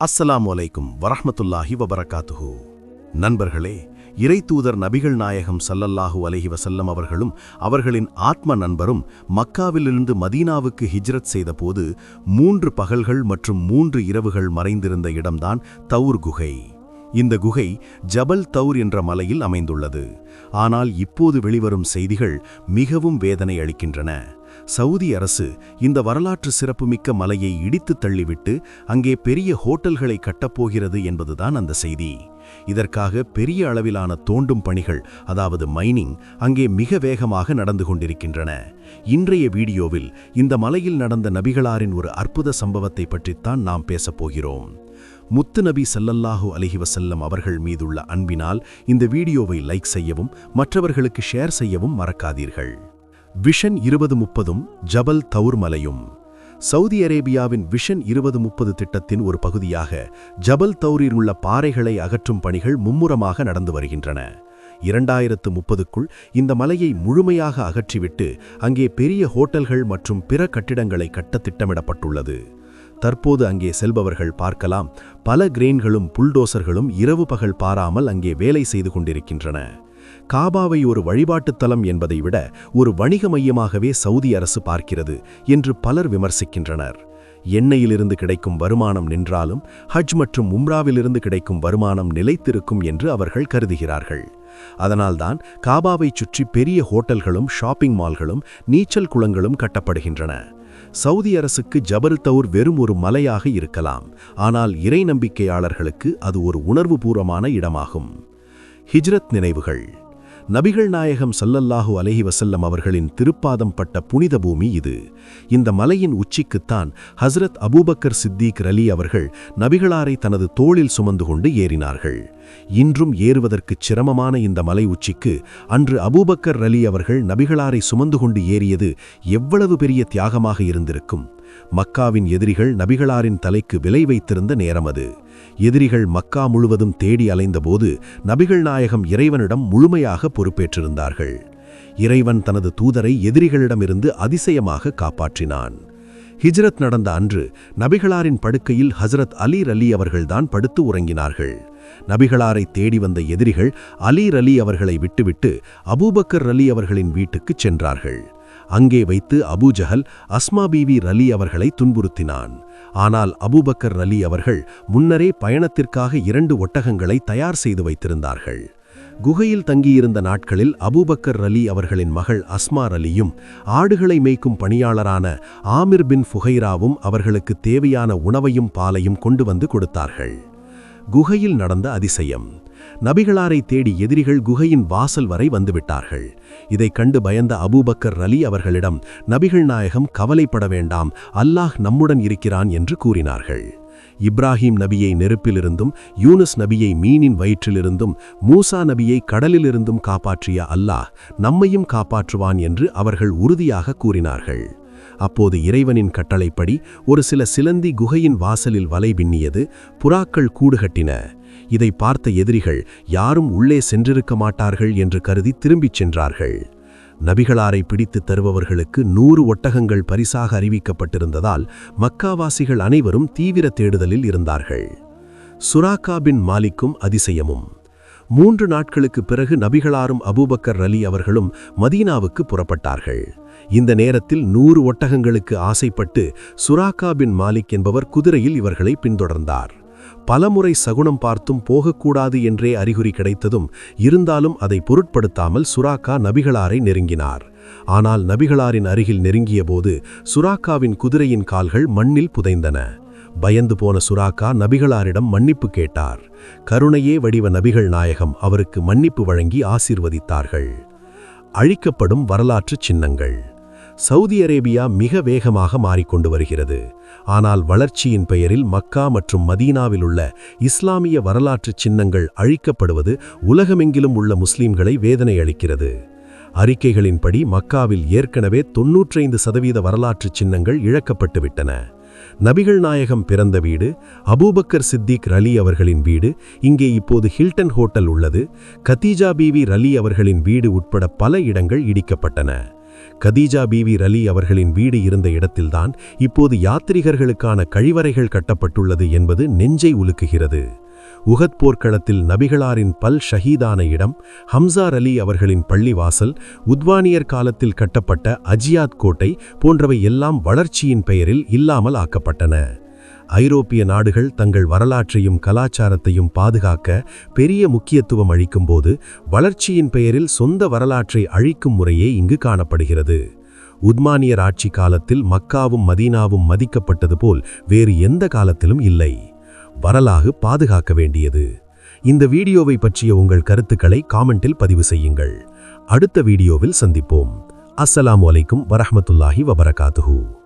அஸ்ஸலாமு வலைக்கும் வரஹமத்துல்லாஹி வபரகாத்துஹூ. நண்பர்களே இறைத்தூதர் நபிகள் நாயகம் சல்லல்லாஹு அலஹி வசல்லம் அவர்களும் அவர்களின் ஆத்ம நண்பரும் மக்காவிலிருந்து மதீனாவுக்கு ஹிஜ்ரத் செய்தபோது மூன்று பகல்கள் மற்றும் மூன்று இரவுகள் மறைந்திருந்த இடம்தான் தௌர் குகை. இந்த குகை ஜபல் தௌர் என்ற மலையில் அமைந்துள்ளது. ஆனால் இப்போது வெளிவரும் செய்திகள் மிகவும் வேதனை அளிக்கின்றன. சவுதி அரசு இந்த வரலாற்று சிறப்புமிக்க மலையை இடித்துத் தள்ளிவிட்டு அங்கே பெரிய ஹோட்டல்களை கட்டப்போகிறது என்பதுதான் அந்த செய்தி. இதற்காக பெரிய அளவிலான தோண்டும் பணிகள் அதாவது மைனிங் அங்கே மிக வேகமாக நடந்து கொண்டிருக்கின்றன. இன்றைய வீடியோவில் இந்த மலையில் நடந்த நபிகளாரின் ஒரு அற்புத சம்பவத்தை பற்றித்தான் நாம் பேசப் போகிறோம். முத்து நபி சல்லல்லாஹூ அலிஹி வசல்லம் அவர்கள் மீதுள்ள அன்பினால் இந்த வீடியோவை லைக் செய்யவும் மற்றவர்களுக்கு ஷேர் செய்யவும் மறக்காதீர்கள். விஷன் இருபது முப்பதும் ஜபல் தௌர் மலையும் சவுதி அரேபியாவின் விஷன் இருபது முப்பது திட்டத்தின் ஒரு பகுதியாக ஜபல் தௌரில் உள்ள பாறைகளை அகற்றும் பணிகள் மும்முரமாக நடந்து வருகின்றன. இரண்டாயிரத்து முப்பதுக்குள் இந்த மலையை முழுமையாக அகற்றிவிட்டு அங்கே பெரிய ஹோட்டல்கள் மற்றும் பிற கட்டிடங்களை கட்ட திட்டமிடப்பட்டுள்ளது. தற்போது அங்கே செல்பவர்கள் பார்க்கலாம் பல கிரெயின்களும் புல்டோசர்களும் இரவு பகல் பாராமல் அங்கே வேலை செய்து கொண்டிருக்கின்றன. காபாவை ஒரு வழிபாட்டுத் தலம் என்பதை விட ஒரு வணிக மையமாகவே சவுதி அரசு பார்க்கிறது என்று பலர் விமர்சிக்கின்றனர். எண்ணெயிலிருந்து கிடைக்கும் வருமானம் நின்றாலும் ஹஜ் மற்றும் உம்ராவிலிருந்து கிடைக்கும் வருமானம் நிலைத்திருக்கும் என்று அவர்கள் கருதுகிறார்கள். அதனால்தான் காபாவைச் சுற்றி பெரிய ஹோட்டல்களும் ஷாப்பிங் மால்களும் நீச்சல் குளங்களும் கட்டப்படுகின்றன. சவுதி அரசுக்கு ஜபல் தவுர் வெறும் ஒரு மலையாக இருக்கலாம் ஆனால் இறை நம்பிக்கையாளர்களுக்கு அது ஒரு உணர்வுபூர்வமான இடமாகும். ஹிஜ்ரத் நினைவுகள். நபிகள் நாயகம் சல்லல்லாஹு அலஹி வசல்லம் அவர்களின் திருப்பாதம் பட்ட புனித பூமி இது. இந்த மலையின் உச்சிக்குத்தான் ஹஸ்ரத் அபூபக்கர் சித்திக் ரலி அவர்கள் நபிகளாரை தனது தோளில் சுமந்து கொண்டு ஏறினார்கள். இன்றும் ஏறுவதற்குச் சிரமமான இந்த மலை உச்சிக்கு அன்று அபூபக்கர் ரலி அவர்கள் நபிகளாரை சுமந்து கொண்டு ஏறியது எவ்வளவு பெரிய தியாகமாக இருந்திருக்கும். மக்காவின் எதிரிகள் நபிகளாரின் தலைக்கு விலை வைத்திருந்த நேரம் அது. எதிரிகள் மக்கா முழுவதும் தேடி அலைந்தபோது நபிகள் நாயகம் இறைவனிடம் முழுமையாக பொறுப்பேற்றிருந்தார்கள். இறைவன் தனது தூதரை எதிரிகளிடமிருந்து அதிசயமாக காப்பாற்றினான். ஹிஜ்ரத் நடந்த அன்று நபிகளாரின் படுக்கையில் ஹசரத் அலீர் அலி அவர்கள்தான் படுத்து உறங்கினார்கள். நபிகளாரை தேடி வந்த எதிரிகள் அலீர் அலி அவர்களை விட்டுவிட்டு அபூபக்கர் அலி அவர்களின் வீட்டுக்குச் சென்றார்கள். அங்கே வைத்து அபூஜஹல் அஸ்மா பீவி ரலி அவர்களை துன்புறுத்தினான். ஆனால் அபூபக்கர் ரலி அவர்கள் முன்னரே பயணத்திற்காக இரண்டு ஒட்டகங்களை தயார் செய்து வைத்திருந்தார்கள். குகையில் தங்கியிருந்த நாட்களில் அபூபக்கர் ரலி அவர்களின் மகள் அஸ்மா ரலியும் ஆடுகளை மேய்க்கும் பணியாளரான ஆமிர் பின் ஃபுகைராவும் அவர்களுக்கு தேவையான உணவையும் பாலையும் கொண்டு வந்து கொடுத்தார்கள். குகையில் நடந்த அதிசயம். நபிகளாரை தேடி எதிரிகள் குகையின் வாசல் வரை வந்துவிட்டார்கள். இதைக் கண்டு பயந்த அபூபக்கர் ரலி அவர்களிடம் நபிகள் நாயகம் கவலைப்பட வேண்டாம். அல்லாஹ் நம்முடன் இருக்கிறான் என்று கூறினார்கள். இப்ராஹிம் நபியை நெருப்பிலிருந்தும் யூனஸ் நபியை மீனின் வயிற்றிலிருந்தும் மூசா நபியை கடலிலிருந்தும் காப்பாற்றிய அல்லாஹ் நம்மையும் காப்பாற்றுவான் என்று அவர்கள் உறுதியாக கூறினார்கள். அப்போது இறைவனின் கட்டளைப்படி ஒரு சில சிலந்தி குகையின் வாசலில் வலை பின்னியது புறாக்கள் கூடுகட்டின இதை பார்த்த எதிரிகள் யாரும் உள்ளே சென்றிருக்க மாட்டார்கள் என்று கருதி திரும்பிச் சென்றார்கள். நபிகளாரை பிடித்துத் தருபவர்களுக்கு நூறு ஒட்டகங்கள் பரிசாக அறிவிக்கப்பட்டிருந்ததால் மக்காவாசிகள் அனைவரும் தீவிர தேடுதலில் இருந்தார்கள். சுராக்கா பின் மாலிக்கும் அதிசயமும். மூன்று நாட்களுக்கு பிறகு நபிகளாரும் அபூபக்கர் அலி அவர்களும் மதீனாவுக்கு புறப்பட்டார்கள். இந்த நேரத்தில் நூறு ஒட்டகங்களுக்கு ஆசைப்பட்டு சுராக்கா பின் மாலிக் என்பவர் குதிரையில் இவர்களை பின்தொடர்ந்தார். பலமுறை சகுனம் பார்த்தும் போகக்கூடாது என்றே அறிகுறி கிடைத்ததும் இருந்தாலும் அதை பொருட்படுத்தாமல் சுராக்கா நபிகளாரை நெருங்கினார். ஆனால் நபிகளாரின் அருகில் நெருங்கியபோது சுராக்காவின் குதிரையின் கால்கள் மண்ணில் புதைந்தன. பயந்து போன சுராக்கா நபிகளாரிடம் மன்னிப்பு கேட்டார். கருணையே வடிவ நபிகள் நாயகம் அவருக்கு மன்னிப்பு வழங்கி ஆசீர்வதித்தார்கள். அழிக்கப்படும் வரலாற்றுச் சின்னங்கள். சவுதி அரேபியா மிக வேகமாக மாறிக்கொண்டு வருகிறது. ஆனால் வளர்ச்சியின் பெயரில் மக்கா மற்றும் மதீனாவில் உள்ள இஸ்லாமிய வரலாற்றுச் சின்னங்கள் அழிக்கப்படுவது உலகமெங்கிலும் உள்ள முஸ்லிம்களை வேதனை அளிக்கிறது அறிக்கைகளின்படி மக்காவில் ஏற்கனவே தொன்னூற்றைந்து சதவீத வரலாற்றுச் சின்னங்கள் இழக்கப்பட்டுவிட்டன நபிகள் நாயகம் பிறந்த வீடு அபூபக்கர் சித்திக் ரலி அவர்களின் வீடு இங்கே இப்போது ஹில்டன் ஹோட்டல் உள்ளது கத்தீஜா பீவி ரலி அவர்களின் வீடு உட்பட பல இடங்கள் இடிக்கப்பட்டன. கதீஜா பீவி ரலி அவர்களின் வீடு இருந்த இடத்தில்தான் இப்போது யாத்திரிகர்களுக்கான கழிவறைகள் கட்டப்பட்டுள்ளது என்பது நெஞ்சை உலுக்குகிறது. உகத் போர்க்களத்தில் நபிகளாரின் பல் ஷஹீதான இடம் ஹம்சார் அலி அவர்களின் பள்ளிவாசல் உத்வானியர் காலத்தில் கட்டப்பட்ட அஜியாத் கோட்டை போன்றவை எல்லாம் வளர்ச்சியின் பெயரில் இல்லாமல் ஆக்கப்பட்டன. ஐரோப்பிய நாடுகள் தங்கள் வரலாற்றையும் கலாச்சாரத்தையும் பாதுகாக்க பெரிய முக்கியத்துவம் அளிக்கும்போது வளர்ச்சியின் பெயரில் சொந்த வரலாற்றை அழிக்கும் முறையே இங்கு காணப்படுகிறது. உத்மானியர் ஆட்சி காலத்தில் மக்காவும் மதீனாவும் மதிக்கப்பட்டது போல் வேறு எந்த காலத்திலும் இல்லை. வரலாறு பாதுகாக்க வேண்டியது. இந்த வீடியோவை பற்றிய உங்கள் கருத்துக்களை காமெண்டில் பதிவு செய்யுங்கள். அடுத்த வீடியோவில் சந்திப்போம். அஸ்ஸலாம் அலைக்கும் வரஹ்மத்துல்லாஹி வபரகாத்துஹு.